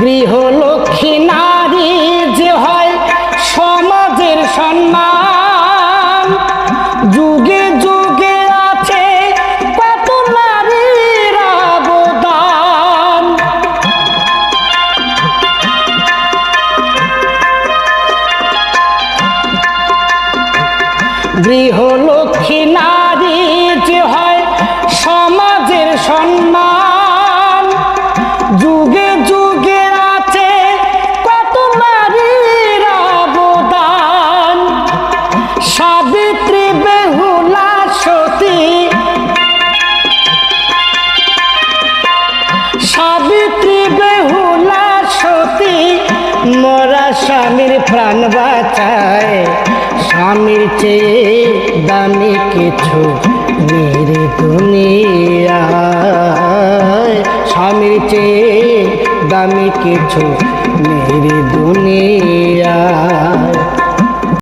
গৃহলক্ষ্মী নারী যে হয় সমাজের সম্মান। যুগে যুগে আছে কত নারীর অবদান। গৃহলক্ষ্মী নারী যে হয় সমাজের সম্মান। যুগে সাবিত্রী বেহুলা সতী। সাবিত্রী বেহুলা সতী। মরা স্বামীর প্রাণ বাঁচায়। স্বামীর চেয়ে দামি কিছু মেরে দুনিয়ায়। স্বামীর চেয়ে দামি কিছু মেরে দুনিয়া